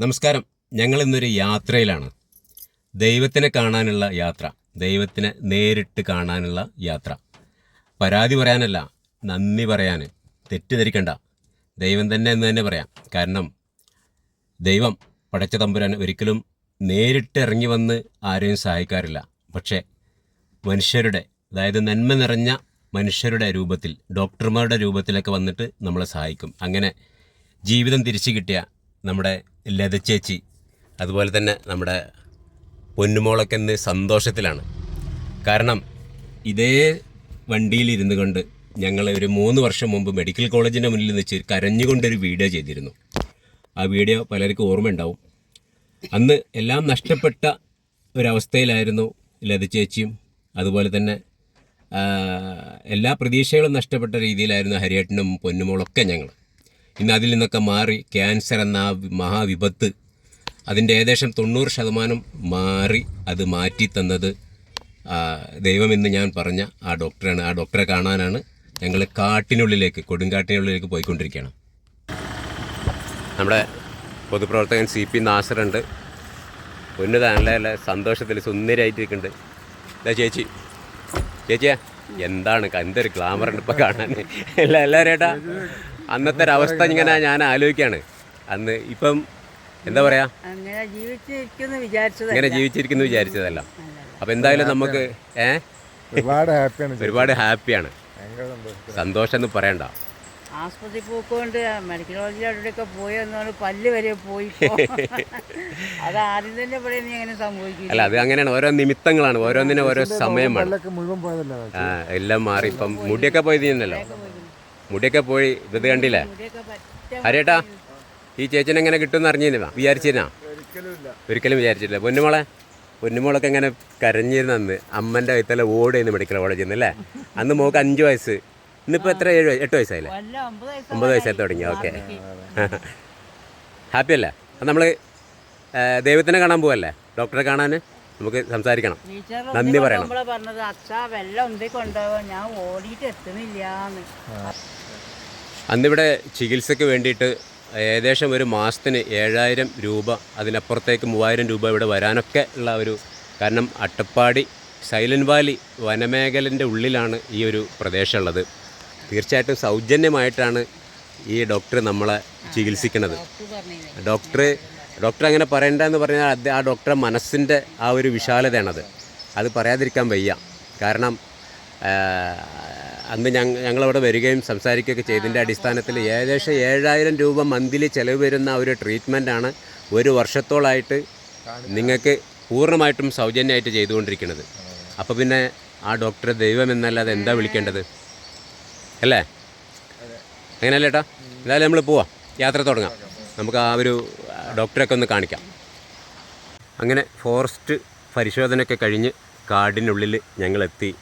നമസ്കാരം. ഞങ്ങൾ ഇന്നൊരു യാത്രയിലാണ്. ദൈവത്തിനെ കാണാനുള്ള യാത്ര ദൈവത്തിനെ നേരിട്ട് കാണാനുള്ള യാത്ര. പരാതി പറയാനല്ല നന്ദി പറയാൻ. തെറ്റിദ്ധരിക്കണ്ട. ദൈവം തന്നെ എന്ന് തന്നെ പറയാം. കാരണം ദൈവം പടച്ച തമ്പുരാൻ ഒരിക്കലും നേരിട്ട് ഇറങ്ങി വന്ന് ആരെയും സഹായിക്കാറില്ല. പക്ഷേ മനുഷ്യരുടെ അതായത് നന്മ നിറഞ്ഞ മനുഷ്യരുടെ രൂപത്തിൽ ഡോക്ടർമാരുടെ രൂപത്തിലൊക്കെ വന്നിട്ട് നമ്മളെ സഹായിക്കും. അങ്ങനെ ജീവിതം തിരിച്ചു കിട്ടിയ നമ്മുടെ ലതച്ചേച്ചി അതുപോലെ തന്നെ നമ്മുടെ പൊന്നുമോളൊക്കെ ഇന്ന് സന്തോഷത്തിലാണ്. കാരണം ഇതേ വണ്ടിയിൽ ഇരുന്നു കൊണ്ട് ഞങ്ങൾ ഒരു മൂന്ന് വർഷം മുമ്പ് മെഡിക്കൽ കോളേജിന്റെ മുന്നിൽ വെച്ച് കരഞ്ഞുകൊണ്ടൊരു വീഡിയോ ചെയ്തിരുന്നു. ആ വീഡിയോ പലർക്കും ഓർമ്മയുണ്ടാവും. അന്ന് എല്ലാം നഷ്ടപ്പെട്ട ഒരവസ്ഥയിലായിരുന്നു ലത ചേച്ചിയും അതുപോലെ തന്നെ എല്ലാ പ്രതീക്ഷകളും നഷ്ടപ്പെട്ട രീതിയിലായിരുന്നു ഹരിയേട്ടനും പൊന്നുമോളൊക്കെ ഞങ്ങൾ ഇന്ന് അതിൽ നിന്നൊക്കെ മാറി ക്യാൻസർ എന്ന ആ മഹാവിപത്ത് അതിന്റെ ഏകദേശം തൊണ്ണൂറ് ശതമാനം മാറി അത് മാറ്റി തന്നത് ദൈവമെന്ന് ഞാൻ പറഞ്ഞ ആ ഡോക്ടറാണ്. ആ ഡോക്ടറെ കാണാനാണ് ഞങ്ങൾ കാട്ടിനുള്ളിലേക്ക് കൊടുങ്കാട്ടിനുള്ളിലേക്ക് പോയിക്കൊണ്ടിരിക്കുകയാണ്. നമ്മുടെ പൊതുപ്രവർത്തകൻ സി പി നാസറുണ്ട്. ഉന്നതാണല്ലേ നല്ല സന്തോഷത്തിൽ സുന്ദരായിട്ടിരിക്കുന്നുണ്ട് എന്താ ചേച്ചി. ചേച്ചിയാ എന്താണ് എന്തൊരു ഗ്ലാമർ ഉണ്ട് ഇപ്പം കാണാൻ അല്ല എല്ലാവരും ഏട്ടാ അന്നത്തെ ഒരു അവസ്ഥ ഇങ്ങനെ ഞാൻ ആലോചിക്കാണ് അന്ന് ഇപ്പം എന്താ പറയാ? അങ്ങനെ ജീവിച്ചിരിക്കുന്നു വിചാരിച്ചത് ഇങ്ങനെ ജീവിച്ചിരിക്കുന്നു വിചാരിച്ചതല്ല. അപ്പൊ എന്തായാലും നമുക്ക് ഏ? ഒരുപാട് ഹാപ്പിയാണ് ഒരുപാട് ഹാപ്പിയാണ്. സന്തോഷം. എന്ന് പറയണ്ട. ആസ്പത്രി പോക്കൊണ്ട് മെഡിക്കൽ കോളേജിൽ അവിടെയൊക്കെ പോയി എന്നാണ് പല്ല് വരെ പോയി. അത് ആദ്യം തന്നെ ഇവിടെ എങ്ങനെ അങ്ങനെ സംഭവിക്കില്ല അല്ല അത് അങ്ങനെയാണ്. ഓരോ നിമിത്തങ്ങളാണ്. ഓരോന്നിനും ഓരോ സമയമാണ്. എല്ലാം മാറി. ഇപ്പം മുടിയൊക്കെ പോയത് തന്നെയല്ലോ മുടിയൊക്കെ പോയി ഇത് കണ്ടില്ലേ? ഹരിയേട്ടാ ഈ ചേച്ചിനെ എങ്ങനെ കിട്ടുമെന്ന് അറിഞ്ഞിരുന്നാ വിചാരിച്ചിരുന്നാ? ഒരിക്കലും ഇല്ല ഒരിക്കലും വിചാരിച്ചിട്ടില്ല പൊന്നുമോളെ പൊന്നുമോളൊക്കെ ഇങ്ങനെ കരഞ്ഞിരുന്ന അന്ന് അമ്മന്റെ വയത്തല്ല ഓടിയിരുന്നു മെഡിക്കൽ കോളേജിൽ നിന്ന് അല്ലേ? അന്ന് മോക്ക് അഞ്ച് വയസ്സ്. ഇന്നിപ്പോൾ എത്ര ഏഴ് എട്ട് വയസ്സായില്ലേ? ഒമ്പത് വയസ്സ് ഒമ്പത് വയസ്സായി തുടങ്ങി. ഓക്കെ. ഹാപ്പി അല്ലേ? അപ്പം നമ്മൾ ദൈവത്തിനെ കാണാൻ പോവല്ലേ? ഡോക്ടറെ കാണാൻ നമുക്ക് സംസാരിക്കണം. നന്ദി പറയണം. നമ്മളെ പറഞ്ഞത് അച്ഛാ വെള്ളം ഉന്തി കൊണ്ടുപോകാം ഞാൻ ഓടിയിട്ട് എത്തുന്നില്ലാന്ന്. അന്നിവിടെ ചികിത്സയ്ക്ക് വേണ്ടിയിട്ട് ഏകദേശം ഒരു മാസത്തിന് ഏഴായിരം രൂപ അതിനപ്പുറത്തേക്ക് മൂവായിരം രൂപ ഇവിടെ വരാനൊക്കെ ഉള്ള ഒരു കാരണം അട്ടപ്പാടി സൈലന്റ് വാലി വനമേഖലന്റെ ഉള്ളിലാണ് ഈ ഒരു പ്രദേശമുള്ളത്. തീർച്ചയായിട്ടും സൗജന്യമായിട്ടാണ് ഈ ഡോക്ടർ നമ്മളെ ചികിത്സിക്കുന്നത്. ഡോക്ടർ ഡോക്ടർ അങ്ങനെ പറയണ്ടെന്ന് പറഞ്ഞാൽ അത് ആ ഡോക്ടറെ മനസ്സിന്റെ ആ ഒരു വിശാലതയാണത്. അത് പറയാതിരിക്കാൻ വയ്യ. കാരണം അന്ന് ഞങ്ങൾ ഞങ്ങളവിടെ വരികയും സംസാരിക്കുകയൊക്കെ ചെയ്തതിന്റെ അടിസ്ഥാനത്തിൽ ഏകദേശം ഏഴായിരം രൂപ മന്ത്ലി ചിലവ് വരുന്ന ഒരു ട്രീറ്റ്മെന്റാണ് ഒരു വർഷത്തോളായിട്ട് നിങ്ങൾക്ക് പൂർണമായിട്ടും സൗജന്യമായിട്ട് ചെയ്തുകൊണ്ടിരിക്കുന്നത്. അപ്പോൾ പിന്നെ ആ ഡോക്ടറെ ദൈവം എന്നല്ലാതെ എന്താ വിളിക്കേണ്ടത്? അല്ലേ? അങ്ങനെയല്ലേ ഏട്ടാ? എന്തായാലും നമ്മൾ പോവാം. യാത്ര തുടങ്ങാം. നമുക്ക് ആ ഒരു ഡോക്ടറെയൊക്കെ ഒന്ന് കാണിക്കാം. അങ്ങനെ ഫോറസ്റ്റ് പരിശോധനയൊക്കെ കഴിഞ്ഞ് കാടിനുള്ളിൽ ഞങ്ങളെത്തി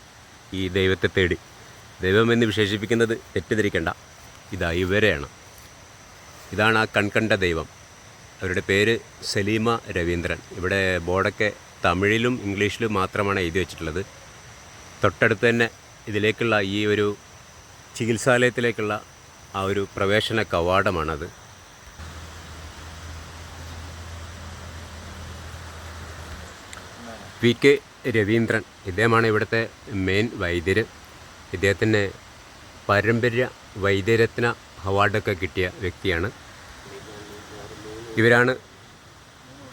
ഈ ദൈവത്തെ തേടി. ദൈവം എന്ന് വിശേഷിപ്പിക്കുന്നത് തെറ്റിദ്ധരിക്കേണ്ട. ഇതാ ഇവരെയാണ്. ഇതാണ് ആ കൺകണ്ട ദൈവം. അവരുടെ പേര് സലീമ രവീന്ദ്രൻ. ഇവിടെ ബോർഡൊക്കെ തമിഴിലും ഇംഗ്ലീഷിലും മാത്രമാണ് എഴുതി വെച്ചിട്ടുള്ളത്. തൊട്ടടുത്ത് തന്നെ ഇതിലേക്കുള്ള ഈ ഒരു ചികിത്സാലയത്തിലേക്കുള്ള ആ ഒരു പ്രവേശന കവാടമാണത്. P K Raveendran. ഇദ്ദേഹമാണ് ഇവിടുത്തെ മെയിൻ വൈദ്യർ ഇദ്ദേഹത്തിന് പാരമ്പര്യ വൈദ്യരത്ന അവാർഡൊക്കെ കിട്ടിയ വ്യക്തിയാണ്. ഇവരാണ്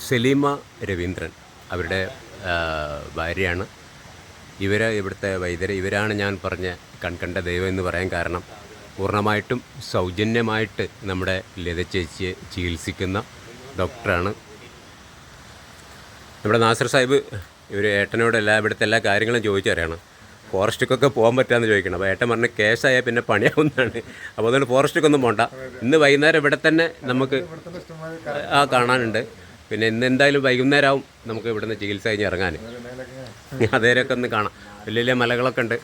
സലീമ രവീന്ദ്രൻ. അവരുടെ ഭാര്യയാണ്. ഇവർ ഇവിടുത്തെ വൈദ്യർ ഇവരാണ് ഞാൻ പറഞ്ഞ കൺകണ്ട ദൈവം എന്ന് പറയാൻ കാരണം. പൂർണമായിട്ടും സൗജന്യമായിട്ട് നമ്മുടെ ലത ചേച്ചിയെ ചികിത്സിക്കുന്ന ഡോക്ടറാണ്. നമ്മുടെ നാസർ സാഹിബ് ഇവർ ഏട്ടനോട് എല്ലാ ഇവിടുത്തെ എല്ലാ കാര്യങ്ങളും ചോദിച്ചറിയാണ്. ഫോറസ്റ്റിക്കൊക്കെ പോകാൻ പറ്റാന്ന് ചോദിക്കണം. അപ്പോൾ ഏട്ടൻ പറഞ്ഞ കേസായാൽ പിന്നെ പണിയാവുന്നതാണ്. അപ്പോൾ അതുകൊണ്ട് ഫോറസ്റ്റിക്കൊന്നും പോണ്ട. ഇന്ന് വൈകുന്നേരം ഇവിടെ തന്നെ നമുക്ക് ആ കാണാനുണ്ട്. പിന്നെ ഇന്ന് എന്തായാലും വൈകുന്നേരം ആവും നമുക്ക് ഇവിടുന്ന് ചികിത്സ കഴിഞ്ഞ് ഇറങ്ങാൻ അതേരൊക്കെ ഒന്ന് കാണാം. വലിയ വലിയ മലകളൊക്കെ ഉണ്ട്.